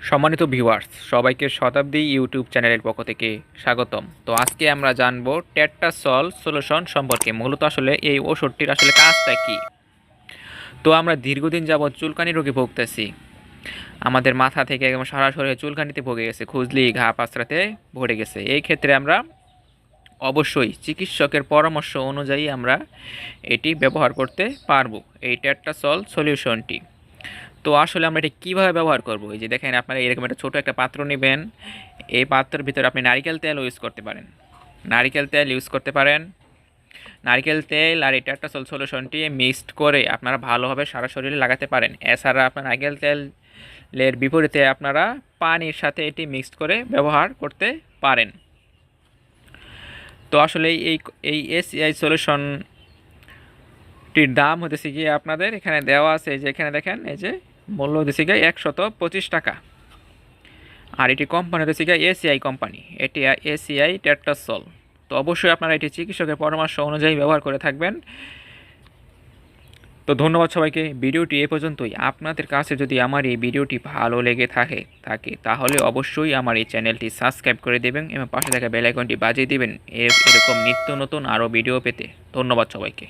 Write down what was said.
সম্মানিত ভিউয়ার্স সবাইকে শতাব্দী ইউটিউব চ্যানেলের পক্ষ থেকে স্বাগতম। তো আজকে আমরা জানব সল সলিউশন সম্পর্কে। মূলত আসলে এই ওষুধটির আসলে কাজটা কি? তো আমরা দীর্ঘদিন যাবৎ চুলকানি রোগে ভুগতেছি। আমাদের মাথা থেকে একদম সারা শরীরে চুলকানিতে ভুগে গেছে, খুজলি, ঘা পাঁচড়াতে ভরে গেছে। এই ক্ষেত্রে আমরা অবশ্যই চিকিৎসকের পরামর্শ অনুযায়ী আমরা এটি ব্যবহার করতে পারব, এই টেট্টাসল সলিউশনটি। তো আসলে আমরা এটি কীভাবে ব্যবহার করব? এই যে দেখেন আপনারা এরকম একটা ছোটো একটা পাত্র নেবেন। এই পাত্রের ভিতরে আপনি নারিকেল তেল ইউজ করতে পারেন। নারিকেল তেল ইউজ করতে পারেন। নারকেল তেল আর এটা একটা সলিউশনটি মিক্সড করে আপনারা ভালোভাবে সারা শরীরে লাগাতে পারেন। এছাড়া আপনার নারকেল তেলের বিপরীতে আপনারা পানির সাথে এটি মিক্সড করে ব্যবহার করতে পারেন। তো আসলে এই এই এসিআই সলিউশনটির দাম হতেছে গিয়ে আপনাদের এখানে দেওয়া আছে যে এখানে দেখেন এই যে মূল্য হতেছে গিয়ে একশত পঁচিশ টাকা। আর এটি কোম্পানি হতেছে গিয়ে এসিআই কোম্পানি এটি এসিআই টেট্টাসল তো অবশ্যই আপনারা এটি চিকিৎসকের পরামর্শ অনুযায়ী ব্যবহার করে থাকবেন। তো ধন্যবাদ সবাইকে, ভিডিওটি এ পর্যন্তই। আপনাদের কাছে যদি আমার এই ভিডিওটি ভালো লেগে থাকে থাকে, তাহলে অবশ্যই আমার এই চ্যানেলটি সাবস্ক্রাইব করে দেবেন এবং পাশে থাকা বেল আইকনটি বাজিয়ে দেবেন। এরকম নিত্য নতুন আরও ভিডিও পেতে। ধন্যবাদ সবাইকে।